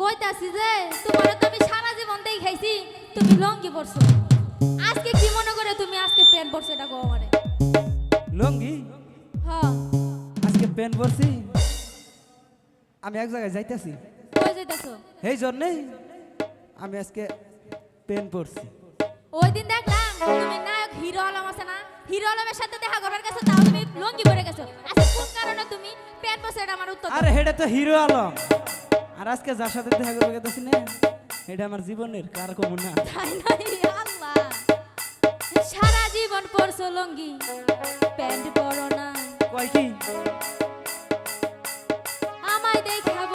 কইতাছি যে তোমার তো আমি সারা জীবন দেখাইছি তুমি লঙ্গি পরছো। আজকে কি মনে করে তুমি আজকে প্যান্ট পরছো এটা গো আমারে? লঙ্গি? হ্যাঁ। আজকে পেন পরছি। আমি এক জায়গায় যাইতেছি। কই যাইতাছো? এই জন্যেই আমি আজকে পেন পরছি। ওই দিন দেখলাম তুমি নায়ক হিরো আলম আছে না? হিরো আলমের সাথে দেখা করার গেছো তাও তুমি লঙ্গি পরে গেছো। আজকে কোন কারণে তুমি প্যান্ট পরছো এটা আমার উত্তর। আরে হেটা তো হিরো আলম। আর আজকে যার সাথে দেখা করবে না এটা আমার জীবনের কার কমন না? তাই নাই আল্লাহ? সারা জীবন পরছো লঙ্গি প্যান্ট পরো না। কয় কি? আমায় দেখা বলতে